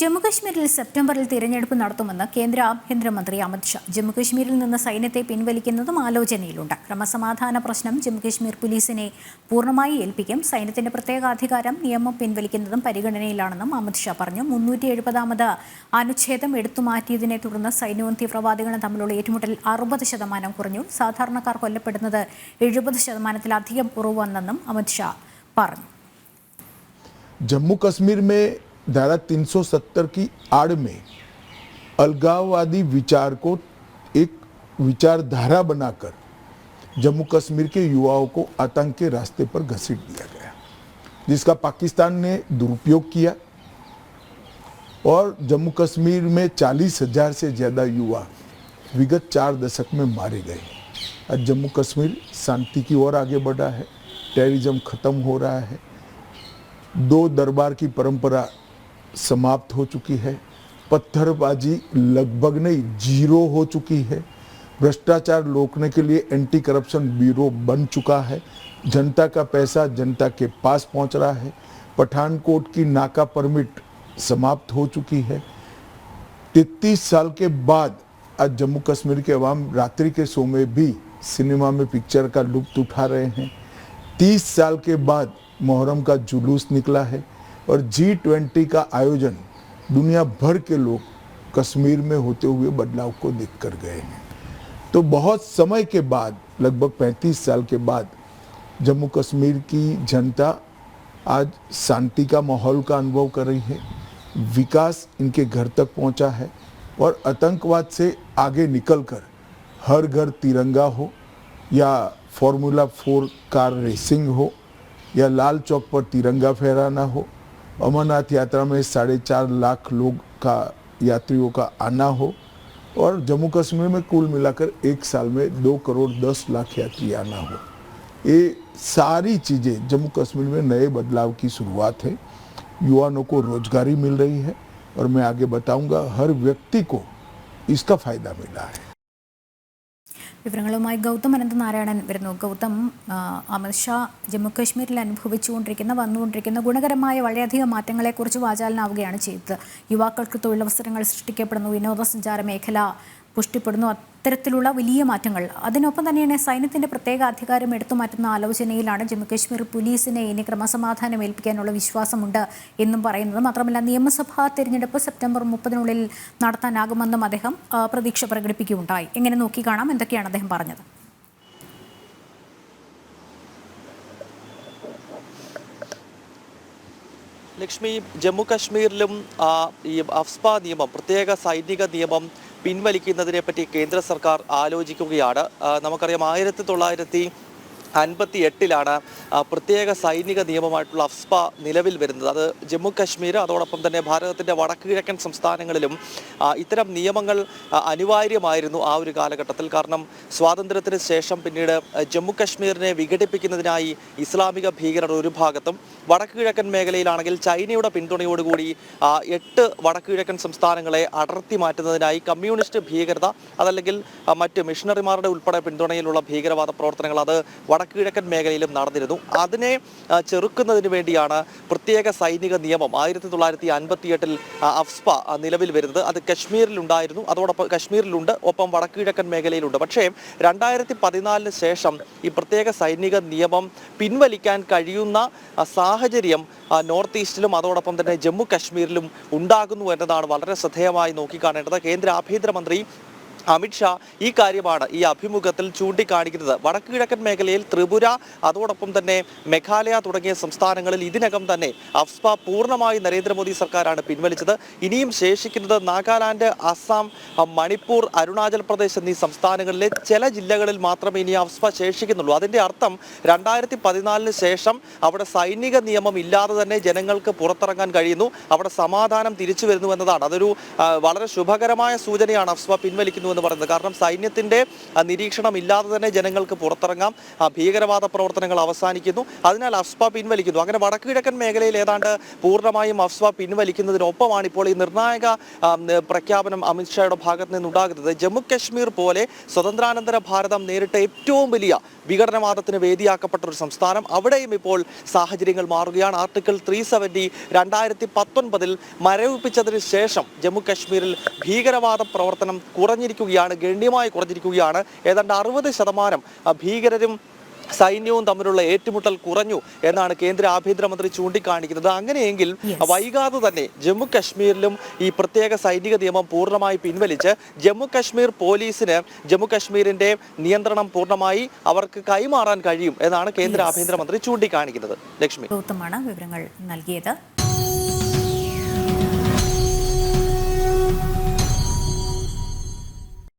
ജമ്മുകശ്മീരിൽ സെപ്റ്റംബറിൽ തിരഞ്ഞെടുപ്പ് നടത്തുമെന്ന് കേന്ദ്ര ആഭ്യന്തരമന്ത്രി അമിത്ഷാ ജമ്മുകശ്മീരിൽ നിന്ന് സൈന്യത്തെ പിൻവലിക്കുന്നതും ആലോചനയിലുണ്ട്. ക്രമസമാധാന പ്രശ്നം ജമ്മുകശ്മീർ പോലീസിനെ പൂർണമായി ഏൽപ്പിക്കും. സൈന്യത്തിന്റെ പ്രത്യേകാധികാരം നിയമം പിൻവലിക്കുന്നതും പരിഗണനയിലാണെന്നും അമിത്ഷാ പറഞ്ഞു. മുന്നൂറ്റി എഴുപതാമത് അനുച്ഛേദം എടുത്തുമാറ്റിയതിനെ തുടർന്ന് സൈന്യവും തീവ്രവാദികളും തമ്മിലുള്ള ഏറ്റുമുട്ടൽ അറുപത് ശതമാനം കുറഞ്ഞു. സാധാരണക്കാർ കൊല്ലപ്പെടുന്നത് എഴുപത് ശതമാനത്തിലധികം കുറവ് വന്നെന്നും അമിത് പറഞ്ഞു. ജമ്മു കശ്മീർ മേ धारा 370 की आड़ में अलगाववादी विचार को एक विचारधारा बनाकर जम्मू कश्मीर के युवाओं को आतंक के रास्ते पर घसीट दिया गया, जिसका पाकिस्तान ने दुरुपयोग किया और जम्मू कश्मीर में चालीस हज़ार से ज़्यादा युवा विगत चार दशक में मारे गए आज जम्मू कश्मीर शांति की ओर आगे बढ़ा है टेररिज्म खत्म हो रहा है। दो दरबार की परंपरा समाप्त हो चुकी है। पत्थरबाजी लगभग नहीं, ज़ीरो हो चुकी है। भ्रष्टाचार रोकने के लिए एंटी करप्शन ब्यूरो बन चुका है। जनता का पैसा जनता के पास पहुँच रहा है। पठानकोट की नाका परमिट समाप्त हो चुकी है। तैतीस साल के बाद आज जम्मू कश्मीर के अवाम रात्रि के शो में भी सिनेमा में पिक्चर का लुप्त उठा रहे हैं। तीस साल के बाद मुहर्रम का जुलूस निकला है। और जी ट्वेंटी का आयोजन दुनिया भर के लोग कश्मीर में होते हुए बदलाव को देख कर गए हैं। तो बहुत समय के बाद, लगभग 35 साल के बाद, जम्मू कश्मीर की जनता आज शांति का माहौल का अनुभव कर रही है, विकास इनके घर तक पहुँचा है और आतंकवाद से आगे निकलकर हर घर तिरंगा हो या फॉर्मूला फोर कार रेसिंग हो या लाल चौक पर तिरंगा फहराना हो अमरनाथ यात्रा में साढ़े चार लाख लोग का यात्रियों का आना हो और जम्मू कश्मीर में कुल मिलाकर एक साल में दो करोड़ दस लाख यात्री आना हो। ये सारी चीज़ें जम्मू कश्मीर में नए बदलाव की शुरुआत है। युवाओं को रोजगारी मिल रही है और मैं आगे बताऊँगा, हर व्यक्ति को इसका फ़ायदा मिला है। വിവരങ്ങളുമായി ഗൗതം അനന്തനാരായണൻ വരുന്നു. ഗൗതം അമിത്ഷാ ജമ്മുകാശ്മീരിൽ അനുഭവിച്ചുകൊണ്ടിരിക്കുന്ന വന്നുകൊണ്ടിരിക്കുന്ന ഗുണകരമായ വളരെയധികം മാറ്റങ്ങളെക്കുറിച്ച് വാചാലനാവുകയാണ് ചെയ്തത്. യുവാക്കൾക്ക് തൊഴിലവസരങ്ങൾ സൃഷ്ടിക്കപ്പെടുന്നു. വിനോദസഞ്ചാര മേഖല പുഷ്ടിപ്പെടുന്നു. അത്തരത്തിലുള്ള വലിയ മാറ്റങ്ങൾ. അതിനൊപ്പം തന്നെയാണ് സൈന്യത്തിന്റെ പ്രത്യേക അധികാരം എടുത്തു മാറ്റുന്ന ആലോചനയിലാണ് ജമ്മുകശ്മീർ പോലീസിനെ ഇനി ക്രമസമാധാനം ഏൽപ്പിക്കാനുള്ള വിശ്വാസമുണ്ട് എന്നും പറയുന്നത്. മാത്രമല്ല നിയമസഭാ തെരഞ്ഞെടുപ്പ് സെപ്റ്റംബർ മുപ്പതിനുള്ളിൽ നടത്താനാകുമെന്നും അദ്ദേഹം പ്രതീക്ഷ പ്രകടിപ്പിക്കുകയുണ്ടായി. എങ്ങനെ നോക്കിക്കാണാം എന്തൊക്കെയാണ് അദ്ദേഹം പറഞ്ഞത്? ലക്ഷ്മി ജമ്മു കാശ്മീരിലും ഈ അഫ്സ്പ നിയമം പ്രത്യേക സൈനിക നിയമം പിൻവലിക്കുന്നതിനെ പറ്റി കേന്ദ്ര സർക്കാർ ആലോചിക്കുകയാണ്. നമുക്കറിയാം ആയിരത്തി തൊള്ളായിരത്തി അൻപത്തി എട്ടിലാണ് പ്രത്യേക സൈനിക നിയമമായിട്ടുള്ള അഫ്സ്പ നിലവിൽ വരുന്നത്. അത് ജമ്മു കാശ്മീർ അതോടൊപ്പം തന്നെ ഭാരതത്തിന്റെ വടക്ക് കിഴക്കൻ സംസ്ഥാനങ്ങളിലും ഇത്തരം നിയമങ്ങൾ അനിവാര്യമായിരുന്നു ആ ഒരു കാലഘട്ടത്തിൽ. കാരണം സ്വാതന്ത്ര്യത്തിന് ശേഷം പിന്നീട് ജമ്മു കാശ്മീരിനെ വിഘടിപ്പിക്കുന്നതിനായി ഇസ്ലാമിക ഭീകരർ ഒരു ഭാഗത്തും വടക്ക് കിഴക്കൻ മേഖലയിലാണെങ്കിൽ ചൈനയുടെ പിന്തുണയോടുകൂടി എട്ട് വടക്ക് കിഴക്കൻ സംസ്ഥാനങ്ങളെ അടർത്തി മാറ്റുന്നതിനായി കമ്മ്യൂണിസ്റ്റ് ഭീകരത അതല്ലെങ്കിൽ മറ്റ് മിഷണറിമാരുടെ ഉൾപ്പെടെ പിന്തുണയിലുള്ള ഭീകരവാദ പ്രവർത്തനങ്ങൾ അത് വടക്ക് കിഴക്കൻ മേഖലയിലും നടന്നിരുന്നു. അതിനെ ചെറുക്കുന്നതിന് വേണ്ടിയാണ് പ്രത്യേക സൈനിക നിയമം ആയിരത്തി തൊള്ളായിരത്തി അൻപത്തി എട്ടിൽ അഫ്സ്പ നിലവിൽ വരുന്നത്. അത് കശ്മീരിലുണ്ടായിരുന്നു. അതോടൊപ്പം കശ്മീരിലുണ്ട് ഒപ്പം വടക്ക് കിഴക്കൻ മേഖലയിലുണ്ട്. പക്ഷേ രണ്ടായിരത്തി പതിനാലിന് ശേഷം ഈ പ്രത്യേക സൈനിക നിയമം പിൻവലിക്കാൻ കഴിയുന്ന സാഹചര്യം നോർത്ത് ഈസ്റ്റിലും അതോടൊപ്പം തന്നെ ജമ്മു കശ്മീരിലും ഉണ്ടാകുന്നു എന്നതാണ് വളരെ ശ്രദ്ധേയമായി നോക്കിക്കാണേണ്ടത്. കേന്ദ്ര ആഭ്യന്തരമന്ത്രി അമിത്ഷാ ഈ കാര്യമാണ് ഈ അഭിമുഖത്തിൽ ചൂണ്ടിക്കാണിക്കുന്നത്. വടക്ക് കിഴക്കൻ മേഖലയിൽ ത്രിപുര അതോടൊപ്പം തന്നെ മേഘാലയ തുടങ്ങിയ സംസ്ഥാനങ്ങളിൽ ഇതിനകം തന്നെ അഫ്സ്പ പൂർണമായി നരേന്ദ്രമോദി സർക്കാരാണ് പിൻവലിച്ചത്. ഇനിയും ശേഷിക്കുന്നത് നാഗാലാൻഡ് അസം മണിപ്പൂർ അരുണാചൽ പ്രദേശ് എന്നീ സംസ്ഥാനങ്ങളിലെ ചില ജില്ലകളിൽ മാത്രമേ ഇനി അഫ്സ്പ ശേഷിക്കുന്നുള്ളൂ. അതിന്റെ അർത്ഥം രണ്ടായിരത്തി പതിനാലിന് ശേഷം അവിടെ സൈനിക നിയമം ഇല്ലാതെ തന്നെ ജനങ്ങൾക്ക് പുറത്തിറങ്ങാൻ കഴിയുന്നു. അവിടെ സമാധാനം തിരിച്ചു വരുന്നു എന്നതാണ്. അതൊരു വളരെ ശുഭകരമായ സൂചനയാണ് അഫ്സ്പ പിൻവലിക്കുന്നു എന്ന് പറയുന്നത്. കാരണം സൈന്യത്തിന്റെ നിരീക്ഷണമില്ലാതെ തന്നെ ജനങ്ങൾക്ക് പുറത്തിറങ്ങാം. ഭീകരവാദ പ്രവർത്തനങ്ങൾ അവസാനിക്കുന്നു. അതിനാൽ അഫ്സ്വ പിൻവലിക്കുന്നു. അങ്ങനെ വടക്ക് കിഴക്കൻ മേഖലയിൽ ഏതാണ്ട് പൂർണമായും അഫ്സ്വ പിൻവലിക്കുന്നതിനൊപ്പമാണ് ഇപ്പോൾ ഈ നിർണായക പ്രഖ്യാപനം അമിത്ഷായുടെ ഭാഗത്ത് നിന്നുണ്ടാകുന്നത്. ജമ്മു കശ്മീർ പോലെ സ്വതന്ത്രാനന്തര ഭാരതം നേരിട്ട ഏറ്റവും വലിയ വിഘടനവാദത്തിന് വേദിയാക്കപ്പെട്ട ഒരു സംസ്ഥാനം. അവിടെയും ഇപ്പോൾ സാഹചര്യങ്ങൾ മാറുകയാണ്. ആർട്ടിക്കിൾ ത്രീ സെവന്റി രണ്ടായിരത്തി പത്തൊൻപതിൽ മരവിപ്പിച്ചതിന് ശേഷം ജമ്മു കശ്മീരിൽ ഭീകരവാദ പ്രവർത്തനം കുറഞ്ഞിരിക്കുകയാണ് ഗണ്യമായി കുറഞ്ഞിരിക്കുകയാണ്. ഏതാണ്ട് അറുപത് ശതമാനം ഭീകരരും സൈന്യവും തമ്മിലുള്ള ഏറ്റുമുട്ടൽ കുറഞ്ഞു എന്നാണ് കേന്ദ്ര ആഭ്യന്തരമന്ത്രി ചൂണ്ടിക്കാണിക്കുന്നത്. അങ്ങനെയെങ്കിൽ. വൈകാതെ തന്നെ ജമ്മു കശ്മീരിലും ഈ പ്രത്യേക സൈനിക നിയമം പൂർണമായി പിൻവലിച്ച് ജമ്മു കശ്മീർ പോലീസിന് ജമ്മു കശ്മീരിന്റെ നിയന്ത്രണം പൂർണമായി അവർക്ക് കൈമാറാൻ കഴിയും എന്നാണ് കേന്ദ്ര. ആഭ്യന്തരമന്ത്രി ചൂണ്ടിക്കാണിക്കുന്നത്. ലക്ഷ്മി. വിവരങ്ങൾ നൽകിയത്.